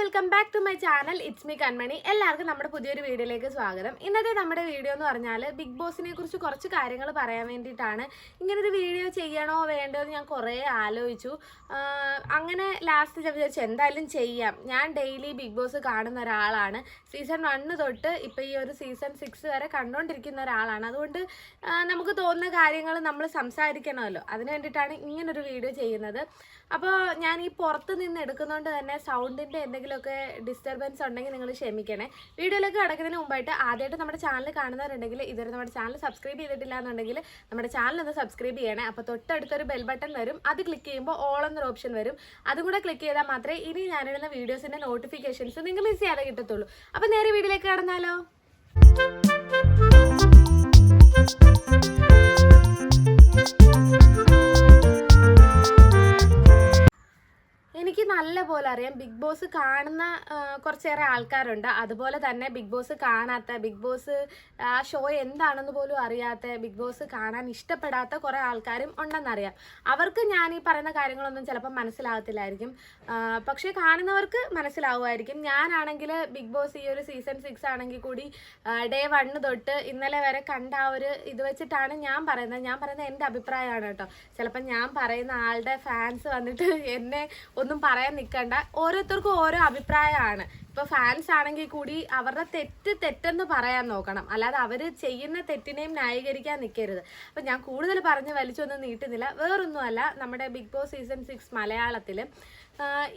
Welcome back to my channel it's me Kanmani എല്ലാവർക്കും നമ്മുടെ പുതിയൊരു വീഡിയോയിലേക്ക് സ്വാഗതം. ഇന്നത്തെ നമ്മുടെ വീഡിയോ എന്ന് പറഞ്ഞാൽ ബിഗ് ബോസിനെ കുറിച്ച് കുറച്ച് കാര്യങ്ങൾ പറയാൻ വേണ്ടിയിട്ടാണ്. ഇങ്ങനൊരു വീഡിയോ ചെയ്യണോ വേണ്ടോ എന്ന് ഞാൻ കുറേ ആലോചിച്ചു. അങ്ങനെ ലാസ്റ്റ് ഞാൻ വിചാരിച്ചു എന്തായാലും ചെയ്യാം. ഞാൻ ഡെയിലി ബിഗ് ബോസ് കാണുന്ന ഒരാളാണ്. സീസൺ വണ്ണ് തൊട്ട് ഇപ്പോൾ ഈ ഒരു സീസൺ സിക്സ് വരെ കണ്ടുകൊണ്ടിരിക്കുന്ന ഒരാളാണ്. അതുകൊണ്ട് നമുക്ക് തോന്നുന്ന കാര്യങ്ങൾ നമ്മൾ സംസാരിക്കണമല്ലോ. അതിന് വേണ്ടിയിട്ടാണ് ഇങ്ങനൊരു വീഡിയോ ചെയ്യുന്നത്. അപ്പോൾ ഞാൻ ഈ പുറത്ത് നിന്ന് എടുക്കുന്നതുകൊണ്ട് തന്നെ സൗണ്ടിന്റെ എന്തെങ്കിലുമൊക്കെ ഡിസ്റ്റർബൻസ് ഉണ്ടെങ്കിൽ നിങ്ങൾ ക്ഷമിക്കണേ. വീഡിയോയിലേക്ക് കടക്കുന്നതിന് മുമ്പായിട്ട് ആദ്യമായിട്ട് നമ്മുടെ ചാനൽ കാണുന്നവരുണ്ടെങ്കിൽ ഇതുവരെ നമ്മുടെ ചാനൽ സബ്സ്ക്രൈബ് ചെയ്തിട്ടില്ല എന്നുണ്ടെങ്കിൽ നമ്മുടെ ചാനൽ ഒന്ന് സബ്സ്ക്രൈബ് ചെയ്യണേ. അപ്പോൾ തൊട്ടടുത്തൊരു ബെൽ ബട്ടൺ വരും. അത് ക്ലിക്ക് ചെയ്യുമ്പോൾ ഓൾ എന്നൊരു ഓപ്ഷൻ വരും. അതും കൂടെ ക്ലിക്ക് ചെയ്താൽ മാത്രമേ ഇനി ഞാനിടുന്ന വീഡിയോസിന്റെ നോട്ടിഫിക്കേഷൻസ് നിങ്ങൾ മിസ് ചെയ്യാതെ കിട്ടത്തുള്ളൂ. അപ്പോൾ നേരെ വീഡിയോയിലേക്ക് കടന്നാലോ? പോലെ അറിയാം. ബിഗ് ബോസ് കാണുന്ന കുറച്ചേറെ ആൾക്കാരുണ്ട്. അതുപോലെ തന്നെ ബിഗ് ബോസ് കാണാത്ത ബിഗ് ബോസ് ആ ഷോ എന്താണെന്ന് പോലും അറിയാത്ത ബിഗ് ബോസ് കാണാൻ ഇഷ്ടപ്പെടാത്ത കുറേ ആൾക്കാരും ഉണ്ടെന്നറിയാം അവർക്ക് ഞാൻ ഈ പറയുന്ന കാര്യങ്ങളൊന്നും ചിലപ്പോൾ മനസ്സിലാകത്തില്ലായിരിക്കും പക്ഷേ കാണുന്നവർക്ക് മനസ്സിലാവുമായിരിക്കും. ഞാനാണെങ്കിൽ ബിഗ് ബോസ് ഈ ഒരു സീസൺ സിക്സ് ആണെങ്കിൽ കൂടി ഡേ വണ്ണ് തൊട്ട് ഇന്നലെ വരെ കണ്ട ആ ഒരു ഇത് വെച്ചിട്ടാണ് ഞാൻ പറയുന്നത്. ഞാൻ പറയുന്നത് എന്റെ അഭിപ്രായമാണ് കേട്ടോ. ചിലപ്പോൾ ഞാൻ പറയുന്ന ആളുടെ ഫാൻസ് വന്നിട്ട് എന്നെ ഒന്നും പറയാൻ നിൽക്കണ്ട ഓരോരുത്തർക്കും ഓരോ അഭിപ്രായമാണ്. ഇപ്പൊ ഫാൻസ് ആണെങ്കിൽ കൂടി അവരുടെ തെറ്റ് തെറ്റെന്ന് പറയാൻ നോക്കണം. അല്ലാതെ അവർ ചെയ്യുന്ന തെറ്റിനെയും ന്യായീകരിക്കാൻ നിൽക്കരുത് അപ്പൊ ഞാൻ കൂടുതൽ പറഞ്ഞ് വലിച്ചൊന്നും നീട്ടുന്നില്ല. വേറൊന്നുമല്ല നമ്മുടെ ബിഗ് ബോസ് സീസൺ സിക്സ് മലയാളത്തിൽ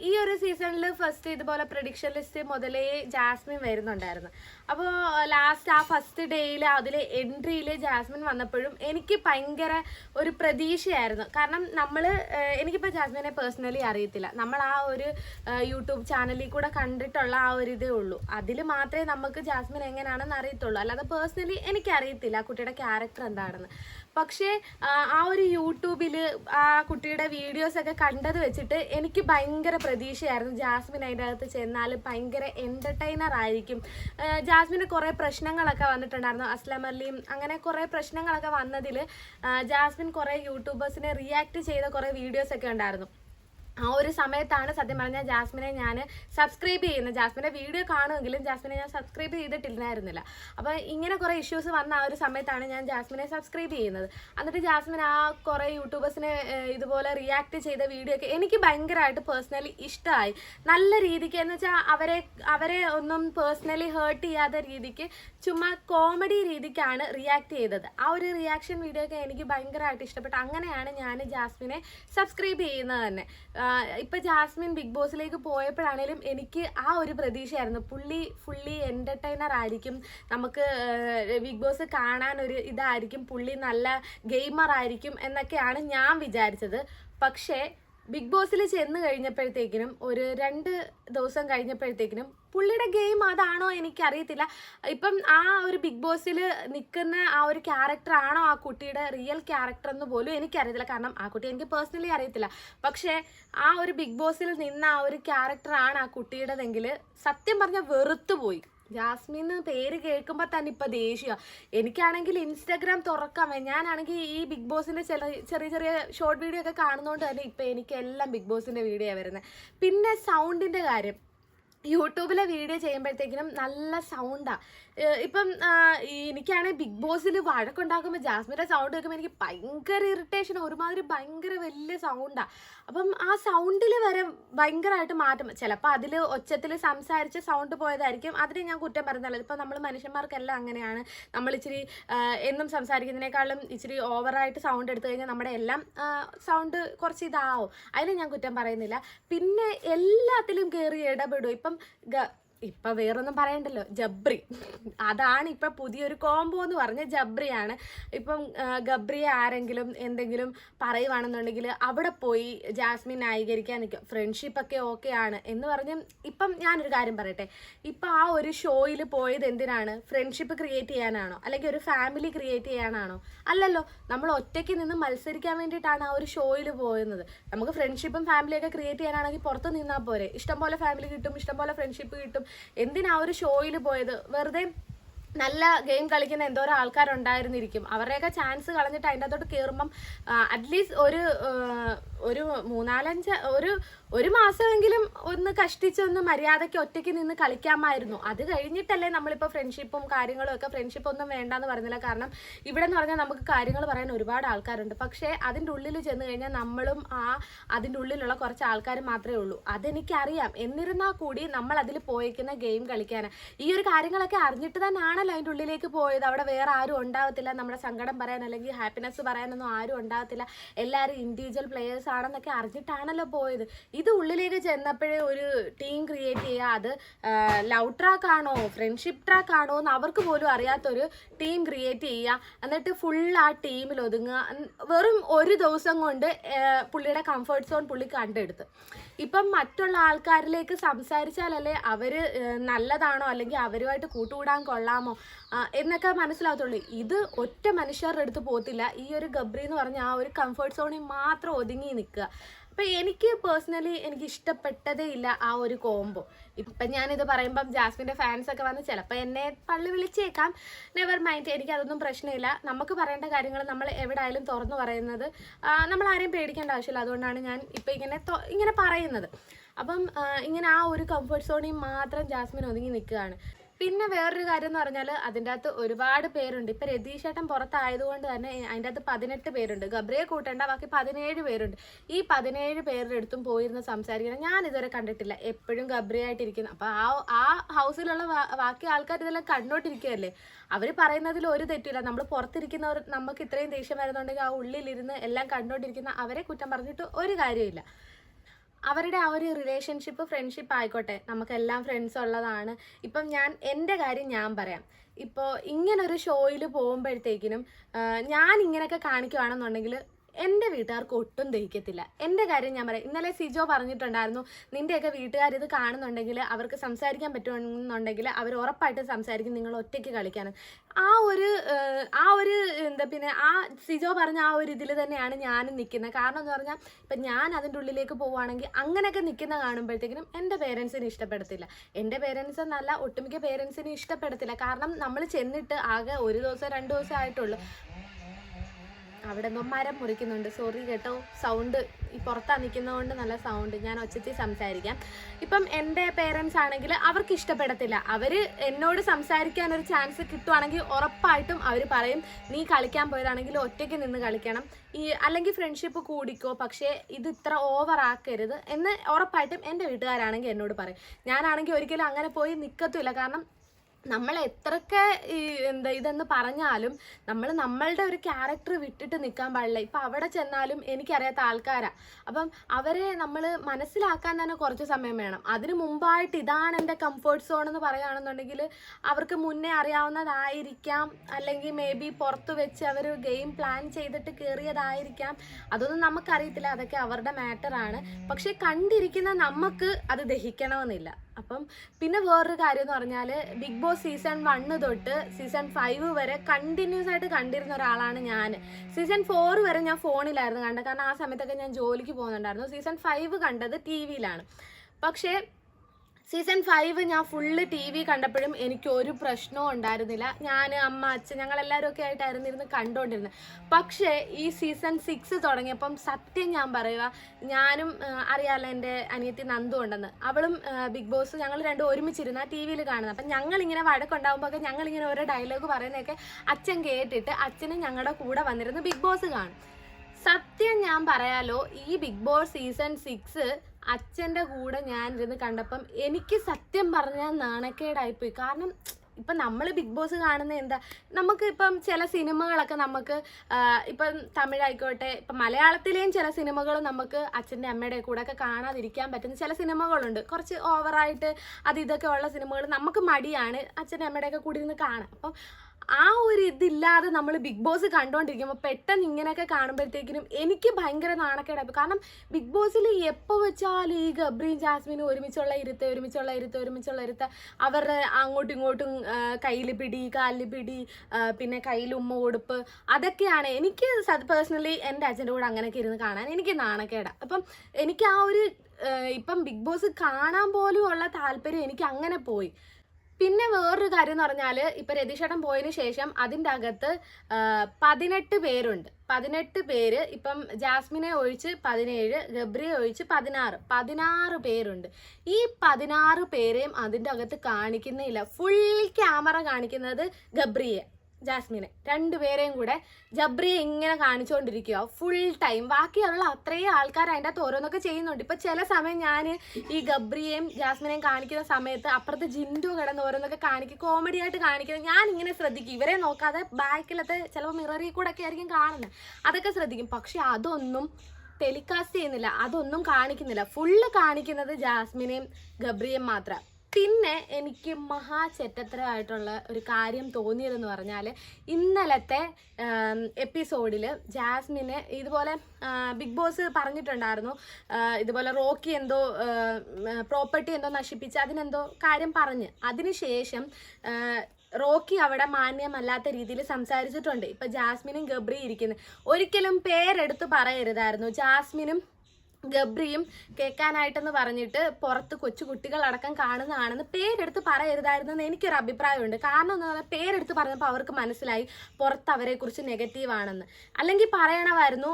ഈ ഒരു സീസണിൽ ഫസ്റ്റ് ഇതുപോലെ പ്രഡിക്ഷൻ ലിസ്റ്റ് മുതലേ ജാസ്മിൻ വരുന്നുണ്ടായിരുന്നു. അപ്പോൾ ലാസ്റ്റ് ആ ഫസ്റ്റ് ഡേയിൽ അതിലെ എൻട്രിയിൽ ജാസ്മിൻ വന്നപ്പോഴും എനിക്ക് ഭയങ്കര ഒരു പ്രതീക്ഷയായിരുന്നു. കാരണം നമ്മൾ എനിക്കിപ്പോൾ ജാസ്മിനെ പേഴ്സണലി അറിയത്തില്ല. നമ്മൾ ആ ഒരു യൂട്യൂബ് ചാനലിൽ കൂടെ കണ്ടിട്ടുള്ള ആ ഒരു ഇതേ ഉള്ളൂ. അതിൽ മാത്രമേ നമുക്ക് ജാസ്മിൻ എങ്ങനെയാണെന്ന് അറിയത്തുള്ളൂ. അല്ലാതെ പേഴ്സണലി എനിക്കറിയത്തില്ല ആ കുട്ടിയുടെ ക്യാരക്ടർ എന്താണെന്ന്. പക്ഷേ ആ, ഒരു യൂട്യൂബിൽ ആ കുട്ടിയുടെ വീഡിയോസൊക്കെ കണ്ടത് വെച്ചിട്ട് എനിക്ക് ഭയങ്കര പ്രതീക്ഷയായിരുന്നു ജാസ്മിൻ അതിന്റെ അകത്ത് ചെന്നാൽ ഭയങ്കര എന്റർടൈനർ ആയിരിക്കും. ജാസ്മിന് കുറേ പ്രശ്നങ്ങളൊക്കെ വന്നിട്ടുണ്ടായിരുന്നു. അസ്ലം അലിയും അങ്ങനെ കുറേ പ്രശ്നങ്ങളൊക്കെ വന്നതിൽ ജാസ്മിൻ കുറേ യൂട്യൂബേഴ്സിനെ റിയാക്ട് ചെയ്ത കുറേ വീഡിയോസൊക്കെ ഉണ്ടായിരുന്നു. ആ ഒരു സമയത്താണ് സത്യം പറഞ്ഞാൽ ജാസ്മിനെ ഞാൻ സബ്സ്ക്രൈബ് ചെയ്യുന്നത്. ജാസ്മിന്റെ വീഡിയോ കാണുമെങ്കിലും ജാസ്മിനെ ഞാൻ സബ്സ്ക്രൈബ് ചെയ്തിട്ടില്ലായിരുന്നില്ല. അപ്പോൾ ഇങ്ങനെ കുറേ ഇഷ്യൂസ് വന്ന ആ ഒരു സമയത്താണ് ഞാൻ ജാസ്മിനെ സബ്സ്ക്രൈബ് ചെയ്യുന്നത്. എന്നിട്ട് ജാസ്മിൻ ആ കുറേ യൂട്യൂബേഴ്സിനെ ഇതുപോലെ റിയാക്ട് ചെയ്ത വീഡിയോ ഒക്കെ എനിക്ക് ഭയങ്കരമായിട്ട് പേഴ്സണലി ഇഷ്ടമായി നല്ല രീതിക്ക് എന്ന് വെച്ചാൽ അവരെ അവരെ ഒന്നും പേഴ്സണലി ഹേർട്ട് ചെയ്യാത്ത രീതിക്ക് ചുമ്മാ കോമഡി രീതിക്കാണ് റിയാക്ട് ചെയ്തത്. ആ ഒരു റിയാക്ഷൻ വീഡിയോ ഒക്കെ എനിക്ക് ഭയങ്കരമായിട്ട് ഇഷ്ടപ്പെട്ടു. അങ്ങനെയാണ് ഞാൻ ജാസ്മിനെ സബ്സ്ക്രൈബ് ചെയ്യുന്നത് തന്നെ. ഇപ്പൊ ജാസ്മിൻ ബിഗ് ബോസിലേക്ക് പോയപ്പോഴാണേലും എനിക്ക് ആ ഒരു പ്രതീക്ഷയായിരുന്നു. പുള്ളി ഫുള്ളി എന്റർടൈനർ ആയിരിക്കും. നമുക്ക് ബിഗ് ബോസ് കാണാൻ ഒരു ഇതായിരിക്കും. പുള്ളി നല്ല ഗെയിമർ ആയിരിക്കും എന്നൊക്കെയാണ് ഞാൻ വിചാരിച്ചത്. പക്ഷേ ബിഗ് ബോസിൽ ചെന്ന് കഴിഞ്ഞപ്പോഴത്തേക്കിനും ഒരു രണ്ട് ദിവസം കഴിഞ്ഞപ്പോഴത്തേക്കിനും പുള്ളിയുടെ ഗെയിം അതാണോ എനിക്കറിയത്തില്ല. ഇപ്പം ആ ഒരു ബിഗ് ബോസിൽ നിൽക്കുന്ന ആ ഒരു ക്യാരക്ടർ ആണോ ആ കുട്ടിയുടെ റിയൽ ക്യാരക്ടർ എന്ന് പോലും എനിക്കറിയത്തില്ല. കാരണം ആ കുട്ടി എനിക്ക് പേഴ്സണലി അറിയത്തില്ല. പക്ഷേ ആ ഒരു ബിഗ് ബോസിൽ നിന്ന ആ ഒരു ക്യാരക്ടറാണ് ആ കുട്ടിയുടെതെങ്കിൽ സത്യം പറഞ്ഞാൽ വെറുത്തുപോയി. ജാസ്മിൻ പേര് കേൾക്കുമ്പോൾ തന്നെ ഇപ്പം ദേഷ്യ. എനിക്കാണെങ്കിൽ ഇൻസ്റ്റാഗ്രാം തുറക്കാൻ. ഞാനാണെങ്കിൽ ഈ ബിഗ് ബോസിന്റെ ചില ചെറിയ ചെറിയ ഷോർട്ട് വീഡിയോ ഒക്കെ കാണുന്നതുകൊണ്ട് തന്നെ ഇപ്പം എനിക്ക് എല്ലാം ബിഗ് ബോസിന്റെ വീഡിയോ വരുന്നത് പിന്നെ സൗണ്ടിന്റെ കാര്യം. യൂട്യൂബിലെ വീഡിയോ ചെയ്യുമ്പോഴത്തേക്കിനും നല്ല സൗണ്ടാണ് ഇപ്പം എനിക്കാണെങ്കിൽ ബിഗ് ബോസിൽ വഴക്കുണ്ടാക്കുമ്പോൾ ജാസ്മിന്റെ സൗണ്ട് കേൾക്കുമ്പോൾ എനിക്ക് ഭയങ്കര ഇറിറ്റേഷൻ ഒരുമാതിരി ഭയങ്കര വലിയ സൗണ്ടാണ് അപ്പം ആ സൗണ്ടിൽ വരെ ഭയങ്കരമായിട്ട് മാറ്റം. ചിലപ്പോൾ അതിൽ ഒച്ചത്തിൽ സംസാരിച്ച് സൗണ്ട് പോയതായിരിക്കും. അതിനെ ഞാൻ കുറ്റം പറയുന്നില്ല ഇപ്പം നമ്മൾ മനുഷ്യന്മാർക്കെല്ലാം അങ്ങനെയാണ്. നമ്മൾ ഇച്ചിരി എന്നും സംസാരിക്കുന്നതിനേക്കാളും ഇച്ചിരി ഓവറായിട്ട് സൗണ്ട് എടുത്തു കഴിഞ്ഞാൽ നമ്മുടെ എല്ലാം സൗണ്ട് കുറച്ച് ഇതാവും. അതിൽ ഞാൻ കുറ്റം പറയുന്നില്ല. പിന്നെ എല്ലാത്തിലും കയറി ഇടപെടും. ഇപ്പം ഇപ്പൊ വേറൊന്നും പറയണ്ടല്ലോ ജബ്രി. അതാണ് ഇപ്പൊ പുതിയൊരു കോംബോ എന്ന് പറഞ്ഞ ജബ്രിയാണ്. ഇപ്പം ഗബ്രിയെ ആരെങ്കിലും എന്തെങ്കിലും പറയുവാണെന്നുണ്ടെങ്കിൽ അവിടെ പോയി ജാസ്മിൻ ന്യായീകരിക്കാൻ നിൽക്കും ഫ്രണ്ട്ഷിപ്പ് ഒക്കെ ഓക്കെ ആണ് എന്ന് പറഞ്ഞ് ഇപ്പം ഞാനൊരു കാര്യം പറയട്ടെ. ഇപ്പം ആ ഒരു ഷോയിൽ പോയത് എന്തിനാണ്? ഫ്രണ്ട്ഷിപ്പ് ക്രിയേറ്റ് ചെയ്യാനാണോ? അല്ലെങ്കിൽ ഒരു ഫാമിലി ക്രിയേറ്റ് ചെയ്യാനാണോ? അല്ലല്ലോ നമ്മൾ ഒറ്റയ്ക്ക് നിന്ന് മത്സരിക്കാൻ വേണ്ടിയിട്ടാണ് ആ ഒരു ഷോയിൽ പോയുന്നത് നമുക്ക് ഫ്രണ്ട്ഷിപ്പും ഫാമിലിയൊക്കെ ക്രിയേറ്റ് ചെയ്യാനാണെങ്കിൽ പുറത്ത് നിന്നാൽ പോരെ. ഇഷ്ടംപോലെ ഫാമിലി കിട്ടും ഇഷ്ടംപോലെ ഫ്രണ്ട്ഷിപ്പ് കിട്ടും. എന്തിനാ ഒരു ഷോയിൽ പോയത്? വെറുതെ നല്ല ഗെയിം കളിക്കുന്ന എന്തോരം ആൾക്കാരുണ്ടായിരുന്നിരിക്കും. അവരുടെയൊക്കെ ചാൻസ് കളഞ്ഞിട്ട് അതിന്റെ അകത്തോട്ട് കയറുമ്പം അറ്റ്ലീസ്റ്റ് ഒരു ഒരു മൂന്നാലഞ്ച് ഒരു ഒരു മാസമെങ്കിലും ഒന്ന് കഷ്ടിച്ചൊന്ന് മര്യാദയ്ക്ക് ഒറ്റയ്ക്ക് നിന്ന് കളിക്കാമായിരുന്നു. അത് കഴിഞ്ഞിട്ടല്ലേ നമ്മളിപ്പോൾ ഫ്രണ്ട്ഷിപ്പും കാര്യങ്ങളും ഒക്കെ ഫ്രണ്ട്ഷിപ്പ് ഒന്നും വേണ്ടെന്ന് പറഞ്ഞില്ല. കാരണം ഇവിടെ എന്ന് പറഞ്ഞാൽ നമുക്ക് കാര്യങ്ങൾ പറയാൻ ഒരുപാട് ആൾക്കാരുണ്ട്. പക്ഷേ അതിന്റെ ഉള്ളിൽ ചെന്ന് കഴിഞ്ഞാൽ നമ്മളും ആ അതിന്റെ ഉള്ളിലുള്ള കുറച്ച് ആൾക്കാർ മാത്രമേ ഉള്ളൂ. അതെനിക്കറിയാം. എന്നിരുന്നാൽ കൂടി നമ്മൾ അതിൽ പോയേക്കുന്ന ഗെയിം കളിക്കാൻ ഈ ഒരു കാര്യങ്ങളൊക്കെ അറിഞ്ഞിട്ട് തന്നെയാണല്ലോ അതിന്റെ ഉള്ളിലേക്ക് പോയത്. അവിടെ വേറെ ആരും ഉണ്ടാവത്തില്ല. നമ്മുടെ സങ്കടം പറയാൻ അല്ലെങ്കിൽ ഹാപ്പിനെസ് പറയാനൊന്നും ആരും ഉണ്ടാവത്തില്ല. എല്ലാവരും ഇൻഡിവിജ്വൽ പ്ലെയേഴ്സ് ആണെന്നൊക്കെ അറിഞ്ഞിട്ടാണല്ലോ പോയത്. ഇത് ഉള്ളിലേക്ക് ചെന്നപ്പോഴേ ഒരു ടീം ക്രിയേറ്റ് ചെയ്യുക അത് ലവ് ട്രാക്ക് ആണോ ഫ്രണ്ട്ഷിപ്പ് ട്രാക്ക് ആണോ എന്ന് അവർക്ക് പോലും അറിയാത്തൊരു ടീം ക്രിയേറ്റ് ചെയ്യുക എന്നിട്ട് ഫുൾ ആ ടീമിൽ ഒതുങ്ങുക. വെറും ഒരു ദിവസം കൊണ്ട് പുള്ളിയുടെ കംഫർട്ട് സോൺ പുള്ളി കണ്ടെടുത്ത്. ഇപ്പം മറ്റുള്ള ആൾക്കാരിലേക്ക് സംസാരിച്ചാലല്ലേ അവർ നല്ലതാണോ അല്ലെങ്കിൽ അവരുമായിട്ട് കൂട്ടുകൂടാൻ കൊള്ളാമോ? എന്നൊക്കെ മനസ്സിലാകത്തുള്ളൂ ഇത് ഒറ്റ മനുഷ്യരുടെ അടുത്ത് പോകത്തില്ല. ഈ ഒരു ഗബ്രി എന്ന് പറഞ്ഞ ആ ഒരു കംഫർട്ട് സോണിൽ മാത്രം ഒതുങ്ങി നിൽക്കുക. അപ്പം എനിക്ക് പേഴ്സണലി എനിക്ക് ഇഷ്ടപ്പെട്ടതേ ഇല്ല ആ ഒരു കോംബോ. ഇപ്പം ഞാനിത് പറയുമ്പം ജാസ്മിന്റെ ഫാൻസ് ഒക്കെ വന്ന് ചിലപ്പോൾ എന്നെ പള്ളി വിളിച്ചേക്കാം. നെവർ മൈൻഡ് എനിക്ക് അതൊന്നും പ്രശ്നമില്ല. നമുക്ക് പറയേണ്ട കാര്യങ്ങൾ നമ്മൾ എവിടെയായാലും തുറന്നു പറയുന്നത് നമ്മൾ ആരെയും പേടിക്കേണ്ട ആവശ്യമില്ല. അതുകൊണ്ടാണ് ഞാൻ ഇപ്പം ഇങ്ങനെ ഇങ്ങനെ പറയുന്നത്. അപ്പം ഇങ്ങനെ ആ ഒരു കംഫർട്ട് സോണിൽ മാത്രം ജാസ്മിൻ ഒതുങ്ങി നിൽക്കുകയാണ്. പിന്നെ വേറൊരു കാര്യം എന്ന് പറഞ്ഞാൽ അതിന്റെ അകത്ത് ഒരുപാട് പേരുണ്ട്. ഇപ്പം രതീഷ് ഏട്ടൻ പുറത്തായതുകൊണ്ട് തന്നെ അതിന്റെ അകത്ത് പതിനെട്ട് പേരുണ്ട്. ഗബ്രിയെ കൂട്ടേണ്ട ബാക്കി പതിനേഴ് പേരുണ്ട്. ഈ പതിനേഴ് പേരുടെ അടുത്തും പോയിരുന്ന് സംസാരിക്കണം. ഞാൻ ഇതുവരെ കണ്ടിട്ടില്ല. എപ്പോഴും ഗബ്രിയായിട്ടിരിക്കുന്നു. അപ്പോൾ ആ ആ ഹൗസിലുള്ള ബാക്കി ആൾക്കാർ ഇതെല്ലാം കണ്ടോണ്ടിരിക്കുകയല്ലേ അവർ പറയുന്നതിൽ ഒരു തെറ്റില്ല നമ്മൾ പുറത്തിരിക്കുന്നവർ നമുക്ക് ഇത്രയും ദേഷ്യം വരുന്നുണ്ടെങ്കിൽ ആ ഉള്ളിലിരുന്ന് എല്ലാം കണ്ടോണ്ടിരിക്കുന്ന അവരെ കുറ്റം പറഞ്ഞിട്ട് ഒരു കാര്യമില്ല അവരുടെ ആ ഒരു റിലേഷൻഷിപ്പ് ഫ്രണ്ട്ഷിപ്പ് ആയിക്കോട്ടെ. നമുക്കെല്ലാം ഫ്രണ്ട്സ് ഉള്ളതാണ്. ഇപ്പം ഞാൻ എന്റെ കാര്യം ഞാൻ പറയാം. ഇപ്പോൾ ഇങ്ങനൊരു ഷോയിൽ പോകുമ്പോഴത്തേക്കിനും ഞാൻ ഇങ്ങനെയൊക്കെ കാണിക്കുവാണെന്നുണ്ടെങ്കിൽ എന്റെ വീട്ടുകാർക്ക് ഒട്ടും ദഹിക്കത്തില്ല. എന്റെ കാര്യം ഞാൻ പറയാം. ഇന്നലെ സിജോ പറഞ്ഞിട്ടുണ്ടായിരുന്നു നിന്റെയൊക്കെ വീട്ടുകാർ ഇത് കാണുന്നുണ്ടെങ്കിൽ അവർക്ക് സംസാരിക്കാൻ പറ്റുമെന്നുണ്ടെങ്കിൽ അവർ ഉറപ്പായിട്ട് സംസാരിക്കും നിങ്ങൾ ഒറ്റയ്ക്ക് കളിക്കാൻ. ആ ഒരു ആ ഒരു എന്താ പിന്നെ ആ സിജോ പറഞ്ഞ ആ ഒരു ഇതിൽ തന്നെയാണ് ഞാനും നിൽക്കുന്നത്. കാരണം എന്ന് പറഞ്ഞാൽ ഇപ്പം ഞാൻ അതിന്റെ ഉള്ളിലേക്ക് പോവുകയാണെങ്കിൽ അങ്ങനെയൊക്കെ നിൽക്കുന്ന കാണുമ്പോഴത്തേക്കിനും എന്റെ പേരൻസിന് ഇഷ്ടപ്പെടത്തില്ല. എന്റെ പേരൻസ് എന്നല്ല ഒട്ടുമിക്ക പേരൻസിന് ഇഷ്ടപ്പെടത്തില്ല. കാരണം നമ്മൾ ചെന്നിട്ട് ആകെ ഒരു ദിവസം രണ്ട് ദിവസം ആയിട്ടുള്ളൂ. അവിടെ നിന്നും മരം മുറിക്കുന്നുണ്ട്. സോറി കേട്ടോ. സൗണ്ട് ഈ പുറത്താ നിൽക്കുന്നതുകൊണ്ട് നല്ല സൗണ്ട് ഞാൻ ഒച്ചത്തിൽ സംസാരിക്കാം. ഇപ്പം എന്റെ പേരൻസ് ആണെങ്കിൽ അവർക്ക് ഇഷ്ടപ്പെടത്തില്ല. അവർ എന്നോട് സംസാരിക്കാൻ ഒരു ചാൻസ് കിട്ടുവാണെങ്കിൽ ഉറപ്പായിട്ടും അവർ പറയും നീ കളിക്കാൻ പോയതാണെങ്കിൽ ഒറ്റയ്ക്ക് നിന്ന് കളിക്കണം. ഈ അല്ലെങ്കിൽ ഫ്രണ്ട്ഷിപ്പ് കൂടിക്കോ. പക്ഷേ ഇത് ഇത്ര ഓവറാക്കരുത് എന്ന് ഉറപ്പായിട്ടും എന്റെ വീട്ടുകാരാണെങ്കിൽ എന്നോട് പറയും. ഞാനാണെങ്കിൽ ഒരിക്കലും അങ്ങനെ പോയി നിൽക്കത്തില്ല കാരണം നമ്മൾ എത്രയൊക്കെ എന്താ ഇതെന്ന് പറഞ്ഞാലും നമ്മൾ നമ്മളുടെ ഒരു ക്യാരക്ടർ വിട്ടിട്ട് നിൽക്കാൻ പാടില്ല. ഇപ്പം അവിടെ ചെന്നാലും എനിക്കറിയാത്ത ആൾക്കാരാണ് അപ്പം അവരെ നമ്മൾ മനസ്സിലാക്കാൻ തന്നെ കുറച്ച് സമയം വേണം. അതിന് മുമ്പായിട്ട് ഇതാണ് എന്റെ കംഫേർട്ട് സോൺ എന്ന് പറയുകയാണെന്നുണ്ടെങ്കിൽ അവർക്ക് മുന്നേ അറിയാവുന്നതായിരിക്കാം. അല്ലെങ്കിൽ മേ ബി പുറത്ത് വെച്ച് അവർ ഗെയിം പ്ലാൻ ചെയ്തിട്ട് കയറിയതായിരിക്കാം അതൊന്നും നമുക്കറിയത്തില്ല. അതൊക്കെ അവരുടെ മാറ്ററാണ് പക്ഷെ കണ്ടിരിക്കുന്ന നമുക്ക് അത് ദഹിക്കണമെന്നില്ല. അപ്പം പിന്നെ വേറൊരു കാര്യം എന്ന് പറഞ്ഞാൽ ബിഗ് ബോസ് സീസൺ വണ്ണ് തൊട്ട് സീസൺ ഫൈവ് വരെ കണ്ടിന്യൂസ് ആയിട്ട് കണ്ടിരുന്ന ഒരാളാണ് ഞാൻ സീസൺ ഫോർ വരെ ഞാൻ ഫോണിലായിരുന്നു കണ്ടത്. കാരണം ആ സമയത്തൊക്കെ ഞാൻ ജോലിക്ക് പോകുന്നുണ്ടായിരുന്നു. സീസൺ ഫൈവ് കണ്ടത് ടി വിയിലാണ് പക്ഷേ സീസൺ ഫൈവ് ഞാൻ ഫുള്ള് ടി വി കണ്ടപ്പോഴും എനിക്ക് ഒരു പ്രശ്നവും ഉണ്ടായിരുന്നില്ല. ഞാൻ അമ്മ അച്ഛൻ ഞങ്ങൾ എല്ലാവരും ഒക്കെ ആയിട്ടായിരുന്നു ഇരുന്ന് കണ്ടുകൊണ്ടിരുന്നത് പക്ഷേ ഈ സീസൺ സിക്സ് തുടങ്ങിയപ്പം സത്യം ഞാൻ പറയുക ഞാനും അറിയാമല്ലോ എന്റെ അനിയത്തി നന്ദു ഉണ്ടെന്ന്. അവളും ബിഗ് ബോസ് ഞങ്ങൾ രണ്ടും ഒരുമിച്ചിരുന്ന ടി വിയിൽ കാണുന്നത് അപ്പം ഞങ്ങളിങ്ങനെ വഴക്കുണ്ടാകുമ്പോഴൊക്കെ ഞങ്ങളിങ്ങനെ ഓരോ ഡയലോഗ് പറയുന്നതൊക്കെ അച്ഛൻ കേട്ടിട്ട് അച്ഛനും ഞങ്ങളുടെ കൂടെ വന്നിരുന്ന് ബിഗ് ബോസ് കാണും. സത്യം ഞാൻ പറയാലോ ഈ ബിഗ് ബോസ് സീസൺ സിക്സ് അച്ഛന്റെ കൂടെ ഞാൻ ഇരുന്ന് കണ്ടപ്പം എനിക്ക് സത്യം പറഞ്ഞാൽ നാണക്കേടായിപ്പോയി. കാരണം ഇപ്പം നമ്മൾ ബിഗ് ബോസ് കാണുന്ന എന്താ? നമുക്ക് ഇപ്പം ചില സിനിമകളൊക്കെ നമുക്ക് ഇപ്പം തമിഴായിക്കോട്ടെ ഇപ്പം മലയാളത്തിലെയും ചില സിനിമകൾ നമുക്ക് അച്ഛന്റെ അമ്മയുടെ കൂടെ ഒക്കെ കാണാതിരിക്കാൻ പറ്റുന്ന ചില സിനിമകളുണ്ട്. കുറച്ച് ഓവറായിട്ട് അത് ഇതൊക്കെ ഉള്ള സിനിമകൾ നമുക്ക് മടിയാണ് അച്ഛന്റെ അമ്മയുടെ ഒക്കെ കൂടി ഇരുന്ന് കാണാം അപ്പം ആ ഒരു ഇതില്ലാതെ നമ്മൾ ബിഗ് ബോസ് കണ്ടുകൊണ്ടിരിക്കുമ്പോൾ പെട്ടെന്ന് ഇങ്ങനെയൊക്കെ കാണുമ്പോഴത്തേക്കിനും എനിക്ക് ഭയങ്കര നാണക്കേടായി കാരണം ബിഗ് ബോസിൽ എപ്പോൾ വെച്ചാലും ഈ ഗബ്രിയും ജാസ്മിനും ഒരുമിച്ചുള്ള ഇരുത്ത് ഒരുമിച്ചുള്ള ഇരുത്ത് ഒരുമിച്ചുള്ള ഇരുത്ത് അവരുടെ അങ്ങോട്ടും ഇങ്ങോട്ടും കയ്യിൽ പിടി കാലിൽ പിടി പിന്നെ കയ്യിൽ ഉമ്മ കൊടുപ്പ് അതൊക്കെയാണ് എനിക്ക് പേഴ്സണലി എന്റെ അച്ഛന്റെ കൂടെ അങ്ങനെയൊക്കെ ഇരുന്ന് കാണാൻ എനിക്ക് നാണക്കേടാ. അപ്പം എനിക്ക് ആ ഒരു ഇപ്പം ബിഗ് ബോസ് കാണാൻ പോലും ഉള്ള താല്പര്യം എനിക്ക് അങ്ങനെ പോയി. പിന്നെ വേറൊരു കാര്യം എന്ന് പറഞ്ഞാൽ ഇപ്പൊ രതീഷേട്ടൻ പോയതിനു ശേഷം അതിന്റെ അകത്ത് പതിനെട്ട് പേരുണ്ട്. പതിനെട്ട് പേര് ഇപ്പം ജാസ്മിനെ ഒഴിച്ച് പതിനേഴ് ഗബ്രിയെ ഒഴിച്ച് പതിനാറ് പതിനാറ് പേരുണ്ട്. ഈ പതിനാറ് പേരെയും അതിന്റെ അകത്ത് കാണിക്കുന്നില്ല. ഫുൾ ക്യാമറ കാണിക്കുന്നത് ഗബ്രിയെ. ജാസ്മിനെ. രണ്ടുപേരെയും കൂടെ ജബ്രിയെ ഇങ്ങനെ കാണിച്ചുകൊണ്ടിരിക്കുക ഫുൾ ടൈം ബാക്കിയുള്ള അത്രയും ആൾക്കാർ അതിന്റെ അകത്ത് ഓരോന്നൊക്കെ ചെയ്യുന്നുണ്ട്. ഇപ്പം ചില സമയം ഞാൻ ഈ ഗബ്രിയെയും ജാസ്മിനെയും കാണിക്കുന്ന സമയത്ത് അപ്പുറത്തെ ജിൻഡു കിടന്ന് ഓരോന്നൊക്കെ കാണിക്കും. കോമഡി ആയിട്ട് കാണിക്കുന്നത് ഞാൻ ഇങ്ങനെ ശ്രദ്ധിക്കും. ഇവരെ നോക്കാതെ ബാക്കിലത്തെ ചിലപ്പോൾ മിററിൽ കൂടെ ഒക്കെ ആയിരിക്കും കാണുന്നത് അതൊക്കെ ശ്രദ്ധിക്കും. പക്ഷെ അതൊന്നും ടെലികാസ്റ്റ് ചെയ്യുന്നില്ല. അതൊന്നും കാണിക്കുന്നില്ല. ഫുള്ള് കാണിക്കുന്നത് ജാസ്മിനെയും ഗബ്രിയെയും മാത്രം. പിന്നെ എനിക്ക് മഹാചെറ്റത്തരമായിട്ടുള്ള ഒരു കാര്യം തോന്നിയതെന്ന് പറഞ്ഞാൽ ഇന്നലത്തെ എപ്പിസോഡിൽ ജാസ്മിന് ഇതുപോലെ ബിഗ് ബോസ് പറഞ്ഞിട്ടുണ്ടായിരുന്നു. ഇതുപോലെ റോക്കി എന്തോ പ്രോപ്പർട്ടി എന്തോ നശിപ്പിച്ച് അതിനെന്തോ കാര്യം പറഞ്ഞ്. അതിനുശേഷം റോക്കി അവിടെ മാന്യമല്ലാത്ത രീതിയിൽ സംസാരിച്ചിട്ടുണ്ട്. ഇപ്പം ജാസ്മിനും ഗബ്രി ഇരിക്കുന്നത് ഒരിക്കലും പേരെടുത്ത് പറയരുതായിരുന്നു. ജാസ്മിനും ഗബ്രിയും കേൾക്കാനായിട്ടെന്ന് പറഞ്ഞിട്ട് പുറത്ത് കൊച്ചു കുട്ടികളടക്കം കാണുന്നതാണെന്ന് പേരെടുത്ത് പറയരുതായിരുന്നെന്ന് എനിക്കൊരു അഭിപ്രായമുണ്ട്. കാരണം എന്ന് പറഞ്ഞാൽ പേരെടുത്ത് പറഞ്ഞപ്പോൾ അവർക്ക് മനസ്സിലായി പുറത്ത് അവരെക്കുറിച്ച് നെഗറ്റീവാണെന്ന് അല്ലെങ്കിൽ പറയണമായിരുന്നു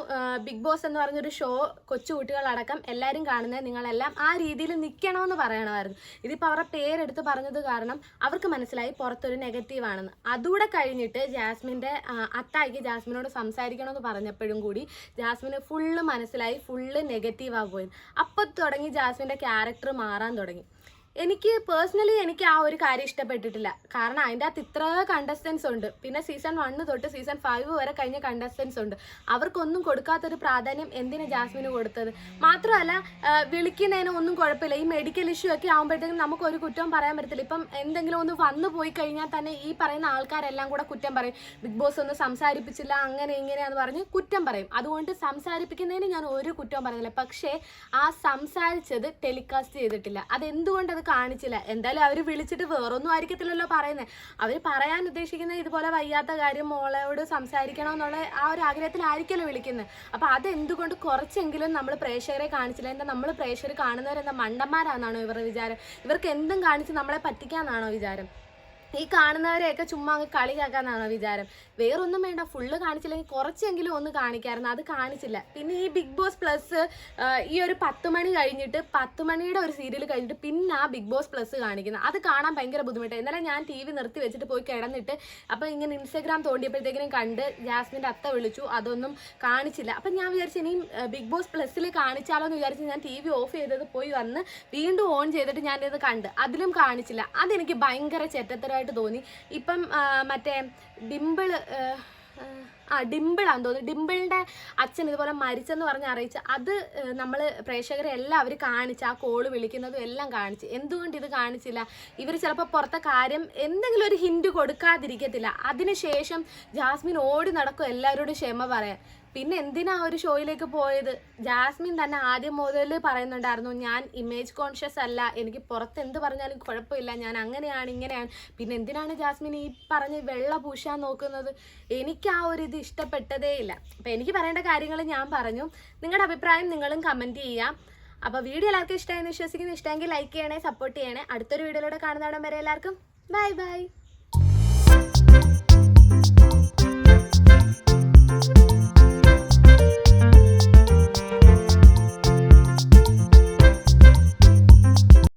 ബിഗ് ബോസ് എന്ന് പറഞ്ഞൊരു ഷോ കൊച്ചു കുട്ടികളടക്കം എല്ലാവരും കാണുന്നത് നിങ്ങളെല്ലാം ആ രീതിയിൽ നിൽക്കണമെന്ന് പറയണമായിരുന്നു. ഇതിപ്പോൾ അവരുടെ പേരെടുത്ത് പറഞ്ഞത് കാരണം അവർക്ക് മനസ്സിലായി പുറത്തൊരു നെഗറ്റീവ് ആണെന്ന്. അതുകൂടെ കഴിഞ്ഞിട്ട് ജാസ്മിന്റെ അത്തായിക്ക് ജാസ്മിനോട് സംസാരിക്കണമെന്ന് പറഞ്ഞപ്പോഴും കൂടി ജാസ്മിന് ഫുള്ള് മനസ്സിലായി ഫുള്ള് നെഗറ്റീവാണ് പോയത് അപ്പോൾ തുടങ്ങി ജാസ്മിന്റെ ക്യാരക്ടർ മാറാൻ തുടങ്ങി. എനിക്ക് പേഴ്സണലി എനിക്ക് ആ ഒരു കാര്യം ഇഷ്ടപ്പെട്ടിട്ടില്ല. കാരണം അതിന്റെ അകത്ത് ഇത്ര കണ്ടസ്റ്റൻസ് ഉണ്ട്. പിന്നെ സീസൺ വണ്ണ് തൊട്ട് സീസൺ ഫൈവ് വരെ കഴിഞ്ഞ കണ്ടസ്റ്റൻസ് ഉണ്ട്. അവർക്കൊന്നും കൊടുക്കാത്തൊരു പ്രാധാന്യം എന്തിനു ജാസ്മിന് കൊടുത്തത്? മാത്രമല്ല വിളിക്കുന്നതിന് ഒന്നും കുഴപ്പമില്ല. ഈ മെഡിക്കൽ ഇഷ്യൂ ഒക്കെ ആകുമ്പോഴത്തേക്കും നമുക്ക് ഒരു കുറ്റവും പറയാൻ പറ്റത്തില്ല. ഇപ്പം എന്തെങ്കിലും ഒന്ന് വന്നു പോയി കഴിഞ്ഞാൽ തന്നെ ഈ പറയുന്ന ആൾക്കാരെല്ലാം കൂടെ കുറ്റം പറയും. ബിഗ് ബോസ് ഒന്ന് സംസാരിപ്പിച്ചില്ല അങ്ങനെ ഇങ്ങനെയാന്ന് പറഞ്ഞ് കുറ്റം പറയും. അതുകൊണ്ട് സംസാരിപ്പിക്കുന്നതിന് ഞാൻ ഒരു കുറ്റവും പറയുന്നില്ല. പക്ഷേ ആ സംസാരിച്ചത് ടെലികാസ്റ്റ് ചെയ്തിട്ടില്ല. അതെന്തുകൊണ്ട് അത് കാണിച്ചില്ല. എന്തായാലും അവർ വിളിച്ചിട്ട് വേറൊന്നും ആയിരിക്കത്തില്ലല്ലോ പറയുന്നത് അവർ പറയാൻ ഉദ്ദേശിക്കുന്നത് ഇതുപോലെ വയ്യാത്ത കാര്യം മോളോട് സംസാരിക്കണം എന്നുള്ള ആ ഒരു ആഗ്രഹത്തിലായിരിക്കല്ലോ വിളിക്കുന്നത് അപ്പോൾ അതെന്തുകൊണ്ട് കുറച്ചെങ്കിലും നമ്മൾ പ്രേക്ഷകരെ കാണിച്ചില്ല? എന്താ നമ്മൾ പ്രേക്ഷകർ കാണുന്നവരെന്താ മണ്ടന്മാരാണെന്നാണോ ഇവരുടെ വിചാരം? ഇവർക്ക് എന്തും കാണിച്ച് നമ്മളെ പറ്റിക്കാന്നാണോ വിചാരം? ഈ കാണുന്നവരെയൊക്കെ ചുമ്മാ അങ്ങ് കളിയാക്കാന്നാണോ വിചാരം? വേറൊന്നും വേണ്ട ഫുള്ള് കാണിച്ചില്ലെങ്കിൽ കുറച്ചെങ്കിലും ഒന്ന് കാണിക്കായിരുന്നു. അത് കാണിച്ചില്ല. പിന്നെ ഈ ബിഗ് ബോസ് പ്ലസ് ഈ ഒരു പത്ത് മണി കഴിഞ്ഞിട്ട് പത്ത് മണിയുടെ ഒരു സീരിയൽ കഴിഞ്ഞിട്ട് പിന്നെ ആ ബിഗ് ബോസ് പ്ലസ് കാണിക്കുന്നത്. അത് കാണാൻ ഭയങ്കര ബുദ്ധിമുട്ടായി ഇന്നലെ ഞാൻ ടി വി നിർത്തി വെച്ചിട്ട് പോയി കിടന്നിട്ട് അപ്പോൾ ഇങ്ങനെ ഇൻസ്റ്റാഗ്രാം തോണ്ടിയപ്പോഴത്തേക്കിനും കണ്ട് ജാസ്മിന്റെ അത്ത വിളിച്ചു. അതൊന്നും കാണിച്ചില്ല. അപ്പം ഞാൻ വിചാരിച്ചു ഇനിയും ബിഗ് ബോസ് പ്ലസ്സിൽ കാണിച്ചാലോ എന്ന് വിചാരിച്ച് ഞാൻ ടി വി ഓഫ് ചെയ്തത് പോയി വന്ന് വീണ്ടും ഓൺ ചെയ്തിട്ട് ഞാനിത് കണ്ട്. അതിലും കാണിച്ചില്ല. അതെനിക്ക് ഭയങ്കര ചെറ്റത്തരമായിട്ട് തോന്നി. ഇപ്പം മറ്റേ ഡിമ്പിൾ ആ ഡിമ്പിളാന്ന് തോന്നുന്നു. ഡിമ്പിളിന്റെ അച്ഛൻ ഇതുപോലെ മരിച്ചെന്ന് പറഞ്ഞ് അറിയിച്ച് അത് നമ്മൾ പ്രേക്ഷകരെ എല്ലാവരും കാണിച്ച് ആ കോൾ വിളിക്കുന്നതും എല്ലാം കാണിച്ച്. എന്തുകൊണ്ട് ഇത് കാണിച്ചില്ല? ഇവർ ചിലപ്പോൾ പുറത്തെ കാര്യം എന്തെങ്കിലും ഒരു ഹിൻഡ് കൊടുക്കാതിരിക്കത്തില്ല. അതിനുശേഷം ജാസ്മിൻ ഓടി നടക്കും എല്ലാവരോടും ക്ഷമ പറയാൻ. പിന്നെ എന്തിനാ ആ ഒരു ഷോയിലേക്ക് പോയത്? ജാസ്മിൻ തന്നെ ആദ്യം മുതൽ പറയുന്നുണ്ടായിരുന്നു ഞാൻ ഇമേജ് കോൺഷ്യസ് അല്ല. എനിക്ക് പുറത്ത് എന്ത് പറഞ്ഞാലും കുഴപ്പമില്ല. ഞാൻ അങ്ങനെയാണ് ഇങ്ങനെയാണ്. പിന്നെ എന്തിനാണ് ജാസ്മിൻ ഈ പറഞ്ഞ് വെള്ള പൂശാൻ നോക്കുന്നത്? എനിക്ക് ആ ഒരു ഇത് ഇഷ്ടപ്പെട്ടതേ ഇല്ല. അപ്പം എനിക്ക് പറയേണ്ട കാര്യങ്ങൾ ഞാൻ പറഞ്ഞു. നിങ്ങളുടെ അഭിപ്രായം നിങ്ങളും കമന്റ് ചെയ്യാം അപ്പോൾ വീഡിയോ എല്ലാവർക്കും ഇഷ്ടമായി വിശ്വസിക്കുന്നു. ഇഷ്ടമെങ്കിൽ ലൈക്ക് ചെയ്യണേ സപ്പോർട്ട് ചെയ്യണേ. അടുത്തൊരു വീഡിയോയിലൂടെ കാണുന്നതാണ് വരെ എല്ലാവർക്കും ബൈ ബൈ